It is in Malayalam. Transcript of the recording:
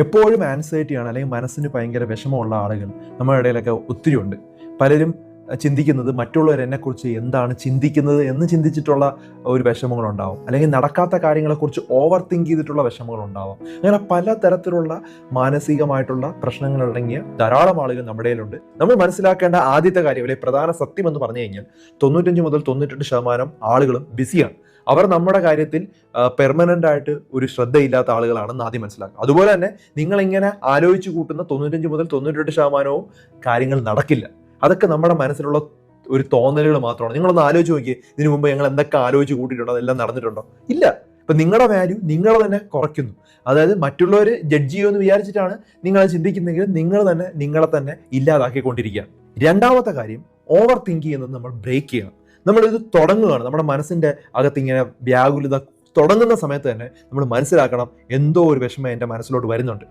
എപ്പോഴും ആൻസൈറ്റിയാണ് അല്ലെങ്കിൽ മനസ്സിന് ഭയങ്കര വിഷമമുള്ള ആളുകൾ. നമ്മുടെ ഇടയിലൊക്കെ ഒത്തിരി ഉണ്ട്. പലരും ചിന്തിക്കുന്നത് മറ്റുള്ളവർ എന്നെക്കുറിച്ച് എന്താണ് ചിന്തിക്കുന്നത് എന്ന് ചിന്തിച്ചിട്ടുള്ള ഒരു വിഷമങ്ങളുണ്ടാവും. അല്ലെങ്കിൽ നടക്കാത്ത കാര്യങ്ങളെക്കുറിച്ച് ഓവർ തിങ്ക് ചെയ്തിട്ടുള്ള വിഷമങ്ങളുണ്ടാവും. അങ്ങനെ പല തരത്തിലുള്ള മാനസികമായിട്ടുള്ള പ്രശ്നങ്ങൾ അടങ്ങിയ ധാരാളം ആളുകൾ നമ്മുടെ ഇടയിലുണ്ട്. നമ്മൾ മനസ്സിലാക്കേണ്ട ആദ്യത്തെ കാര്യം അല്ലെങ്കിൽ പ്രധാന സത്യം എന്ന് പറഞ്ഞു കഴിഞ്ഞാൽ തൊണ്ണൂറ്റഞ്ച് മുതൽ തൊണ്ണൂറ്റെട്ട് ശതമാനം ആളുകളും ബിസിയാണ് അവർ നമ്മുടെ കാര്യത്തിൽ പെർമനന്റ് ആയിട്ട് ഒരു ശ്രദ്ധയില്ലാത്ത ആളുകളാണെന്ന് ആദ്യം മനസ്സിലാക്കുക. അതുപോലെ തന്നെ നിങ്ങൾ ഇങ്ങനെ ആലോചിച്ച് കൂട്ടുന്ന തൊണ്ണൂറ്റഞ്ച് മുതൽ തൊണ്ണൂറ്റെട്ട് ശതമാനവും കാര്യങ്ങൾ നടക്കില്ല. അതൊക്കെ നമ്മുടെ മനസ്സിലുള്ള ഒരു തോന്നലുകൾ മാത്രമാണ്. നിങ്ങളൊന്ന് ആലോചിച്ച് നോക്കിയേ ഇതിനു മുമ്പ് ഞങ്ങൾ എന്തൊക്കെ ആലോചിച്ച് കൂട്ടിയിട്ടുണ്ടോ അതെല്ലാം നടന്നിട്ടുണ്ടോ? ഇല്ല. ഇപ്പം നിങ്ങളുടെ വാല്യൂ നിങ്ങൾ തന്നെ കുറയ്ക്കുന്നു. അതായത് മറ്റുള്ളവർ ജഡ്ജ് ചെയ്യുമെന്ന് വിചാരിച്ചിട്ടാണ് നിങ്ങൾ ചിന്തിക്കുന്നെങ്കിൽ നിങ്ങൾ തന്നെ നിങ്ങളെ തന്നെ ഇല്ലാതാക്കിക്കൊണ്ടിരിക്കുകയാണ്. രണ്ടാമത്തെ കാര്യം ഓവർ തിങ്ക് ചെയ്യുന്നത് നമ്മൾ ബ്രേക്ക് ചെയ്യണം. നമ്മളിത് തുടങ്ങുകയാണ്. നമ്മുടെ മനസ്സിന്റെ അകത്ത് ഇങ്ങനെ വ്യാകുലത തുടങ്ങുന്ന സമയത്ത് തന്നെ നമ്മൾ മനസ്സിലാക്കണം എന്തോ ഒരു വിഷമം എന്റെ മനസ്സിലോട്ട് വരുന്നുണ്ട്.